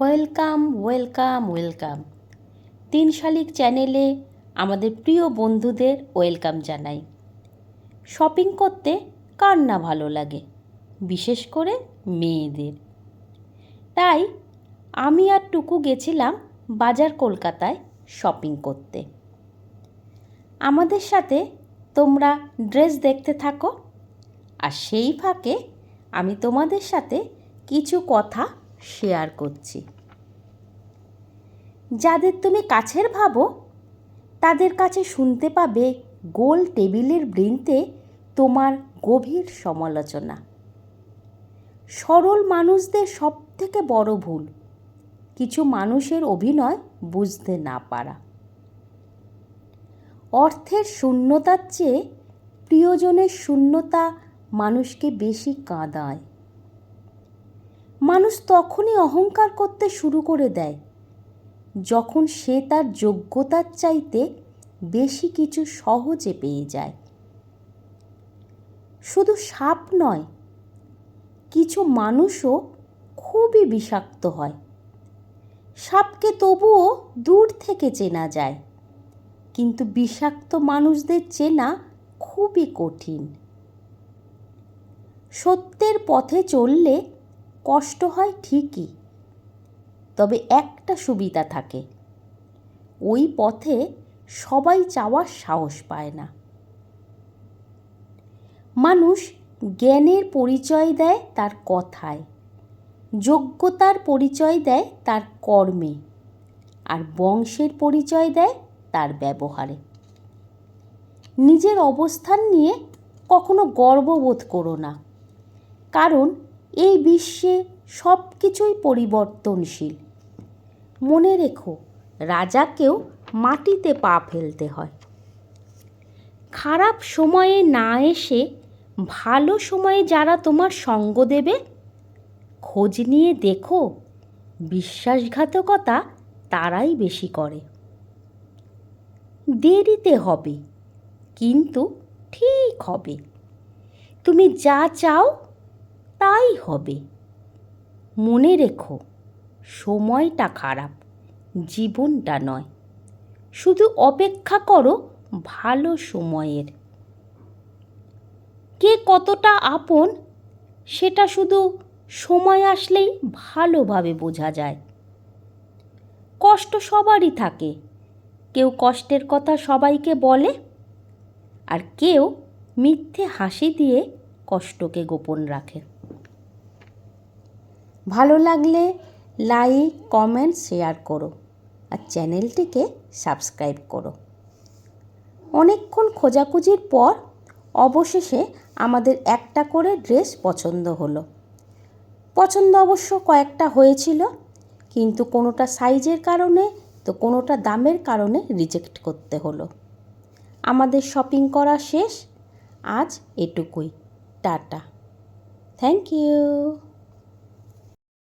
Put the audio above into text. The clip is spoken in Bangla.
Welcome welcome welcome. তিন শালিক চ্যানেলে আমাদের প্রিয় বন্ধুদের ওয়েলকাম জানাই। শপিং করতে কার না ভালো লাগে? বিশেষ করে মেয়েদের। তাই আমি আর টুকু গেছিলাম বাজার কলকাতায় শপিং করতে। আমাদের সাথে তোমরা ড্রেস দেখতে থাকো। আর সেই ফাঁকে আমি তোমাদের সাথে কিছু কথা শেয়ার করছি। যাদের তুমি কাছের ভাবো, তাদের কাছে শুনতে পাবে গোল টেবিলের বৃন্তে তোমার গভীর সমালোচনা। সরল মানুষদের সব থেকে বড় ভুল, কিছু মানুষের অভিনয় বুঝতে না পারা। অর্থের শূন্যতার চেয়ে প্রিয়জনের শূন্যতা মানুষকে বেশি কাঁদায়। মানুষ তখনই অহংকার করতে শুরু করে দেয়। যখন সে তার যোগ্যতার চাইতে বেশি কিছু সহজে পেয়ে যায়। শুধু সাপ নয়, কিছু মানুষও খুবই বিষাক্ত হয়। সাপকে তবুও দূর থেকে চেনা যায়, কিন্তু বিষাক্ত মানুষদের চেনা খুবই কঠিন। সত্যের পথে চললে কষ্ট হয় ঠিকই, তবে একটা সুবিধা থাকে। ওই পথে সবাই যাওয়ার সাহস পায় না। মানুষ জ্ঞানের পরিচয় দেয় তার কথায়, যোগ্যতার পরিচয় দেয় তার কর্মে, আর বংশের পরিচয় দেয় তার ব্যবহারে। নিজের অবস্থান নিয়ে কখনো গর্ববোধ করো না, কারণ এই বিশ্বে সব কিছুই পরিবর্তনশীল। মনে রেখো, রাজাকেও মাটিতে পা ফেলতে হয়। খারাপ সময়ে না এসে ভালো সময়ে যারা তোমার সঙ্গ দেবে, খোঁজ নিয়ে দেখো, বিশ্বাসঘাতকতা তারাই বেশি করে। দেরিতে হবে, কিন্তু ঠিক হবে। তুমি যা চাও তাই হবে। মনে রেখো, সময়টা খারাপ, জীবনটা নয়। শুধু অপেক্ষা করো ভালো সময়ের। কে কতটা আপন, সেটা শুধু সময় আসলেই ভালোভাবে বোঝা যায়। কষ্ট সবারই থাকে। কেউ কষ্টের কথা সবাইকে বলে আর কেউ মিথ্যে হাসি দিয়ে কষ্টকে গোপন রাখে। ভালো লাগলে লাইক কমেন্ট শেয়ার করো আর চ্যানেলটিকে সাবস্ক্রাইব করো। অনেকক্ষণ খোঁজাখুঁজির পর অবশেষে আমাদের একটা করে ড্রেস পছন্দ হলো। পছন্দ অবশ্য কয়েকটা হয়েছিল, কিন্তু কোনোটা সাইজের কারণে তো কোনোটা দামের কারণে রিজেক্ট করতে হলো। আমাদের শপিং করা শেষ, আজ এটুকুই। টাটা। Thank you